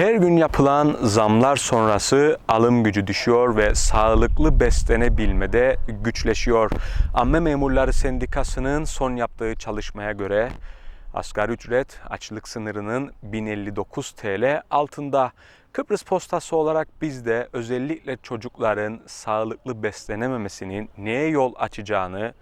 Her gün yapılan zamlar sonrası alım gücü düşüyor ve sağlıklı beslenebilmede güçleşiyor. Amme Memurları Sendikası'nın son yaptığı çalışmaya göre asgari ücret açlık sınırının 1059 TL altında. Kıbrıs Postası olarak biz de özellikle çocukların sağlıklı beslenememesinin neye yol açacağını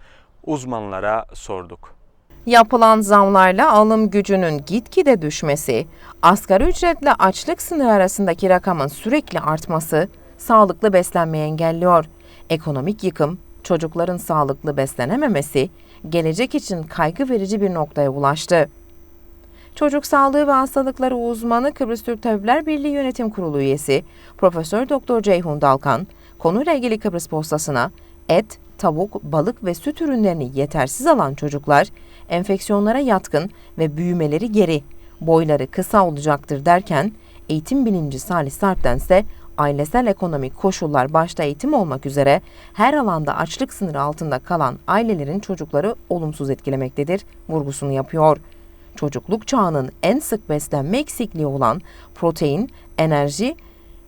uzmanlara sorduk. Yapılan zamlarla alım gücünün gitgide düşmesi, asgari ücretle açlık sınırı arasındaki rakamın sürekli artması sağlıklı beslenmeyi engelliyor. Ekonomik yıkım, çocukların sağlıklı beslenememesi gelecek için kaygı verici bir noktaya ulaştı. Çocuk Sağlığı ve Hastalıkları uzmanı Kıbrıs Türk Tabipler Birliği Yönetim Kurulu üyesi Profesör Doktor Ceyhun Dalkan konuyla ilgili Kıbrıs Postası'na et, tavuk, balık ve süt ürünlerini yetersiz alan çocuklar enfeksiyonlara yatkın ve büyümeleri geri, boyları kısa olacaktır derken eğitim bilimci Salih Sarp'ten ise ailesel ekonomik koşullar başta eğitim olmak üzere her alanda açlık sınırı altında kalan ailelerin çocukları olumsuz etkilemektedir vurgusunu yapıyor. Çocukluk çağının en sık beslenme eksikliği olan protein, enerji,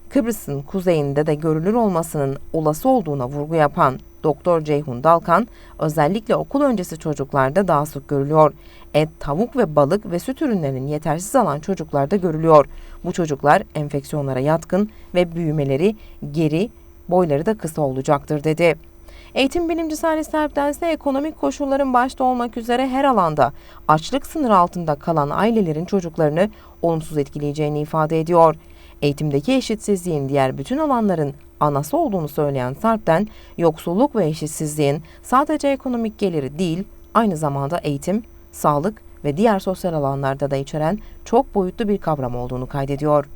Kıbrıs'ın kuzeyinde de görülür olmasının olası olduğuna vurgu yapan Doktor Ceyhun Dalkan, özellikle okul öncesi çocuklarda daha sık görülüyor. Et, tavuk ve balık ve süt ürünlerinin yetersiz alan çocuklarda görülüyor. Bu çocuklar enfeksiyonlara yatkın ve büyümeleri geri, boyları da kısa olacaktır dedi. Eğitim bilimcisi Ali Serp'ten ise ekonomik koşulların başta olmak üzere her alanda açlık sınırı altında kalan ailelerin çocuklarını olumsuz etkileyeceğini ifade ediyor. Eğitimdeki eşitsizliğin diğer bütün alanların anası olduğunu söyleyen Sarp'ten yoksulluk ve eşitsizliğin sadece ekonomik geliri değil aynı zamanda eğitim, sağlık ve diğer sosyal alanlarda da içeren çok boyutlu bir kavram olduğunu kaydediyor.